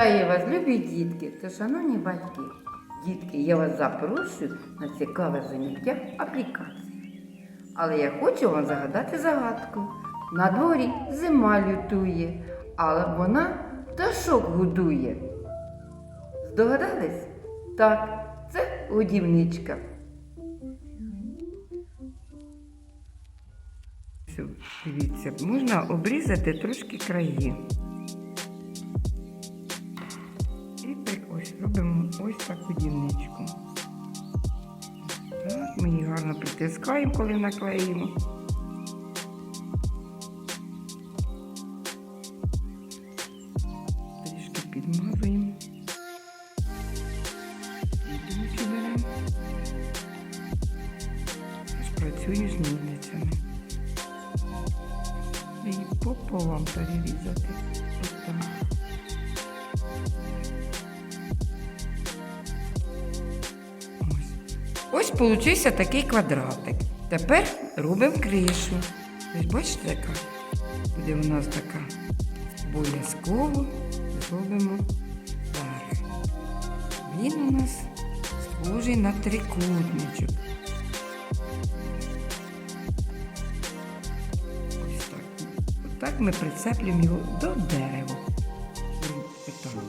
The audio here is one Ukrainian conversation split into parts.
Вітаю вас, любі дітки та шановні батьки. Дітки, я вас запрошую на цікаве заняття аплікації. Але я хочу вам загадати загадку. На дворі зима лютує, але вона пташок годує. Здогадались? Так, це годівничка. Дивіться, можна обрізати трошки краї. Робимо ось таку дівничку. Так, ми її гарно притискаємо, коли наклеїмо. Трішки підмазуємо. Слідуючи беремо. Працюю з ножницями. Її пополам перерізати. Ось так. Ось. Получився такий квадратик. Тепер робимо кришу. Ось бачите, яка буде у нас така обов'язково зробимо верх. Він у нас схожий на трикутничок. Ось так. Отак ми прицеплюємо його до дерева.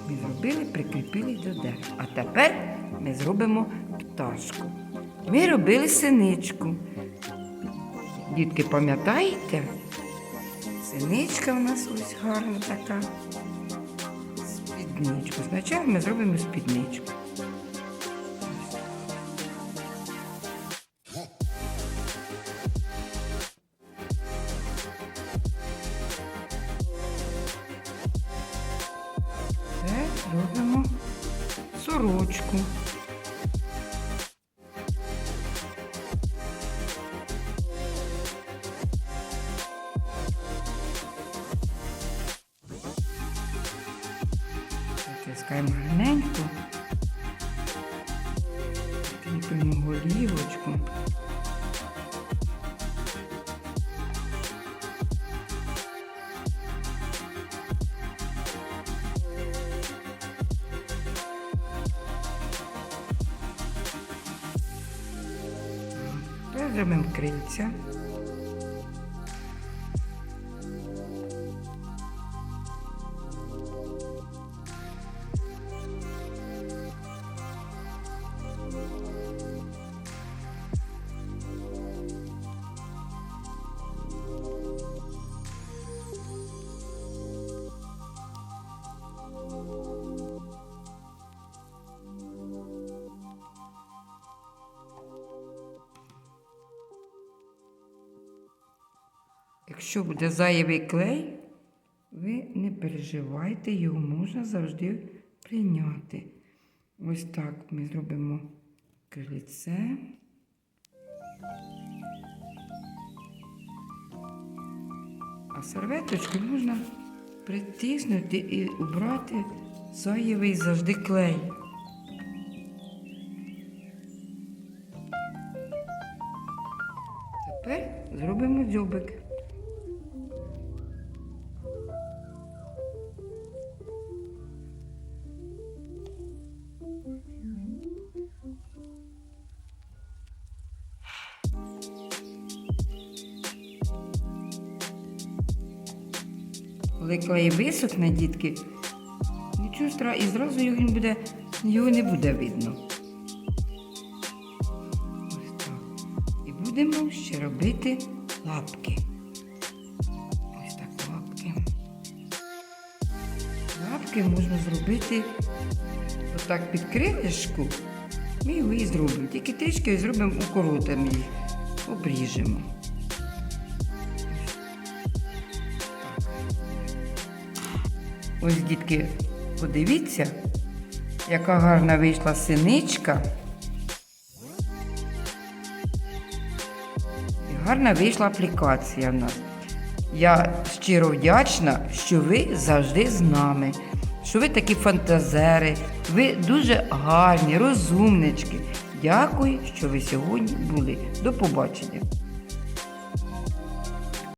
Ми зробили, прикріпили до дерева. А тепер ми зробимо пташку. Ми робили синичку. Дітки, пам'ятаєте? Синичка у нас ось гарна така. Спідничку. Спочатку ми зробимо спідничку. Це робимо сорочку. Затискаємо гарненько. Кріпимо голівочку. Зробимо крильця. Якщо буде зайвий клей, ви не переживайте, його можна завжди прийняти. Ось так ми зробимо крильце. А серветочку можна притиснути і убрати зайвий завжди клей. Тепер зробимо дзьобик. Коли клей висохне, дітки, нічого страшного, і зразу його, він буде, його не буде видно. Ось так. І будемо ще робити лапки. Ось так лапки. Лапки можна зробити отак під крилишку. Ми його і зробимо. Тільки трішки зробимо укоротимо їх, обріжемо. Ось, дітки, подивіться, яка гарна вийшла синичка. І гарна вийшла аплікація в нас. Я щиро вдячна, що ви завжди з нами, що ви такі фантазери, ви дуже гарні, розумнички. Дякую, що ви сьогодні були. До побачення.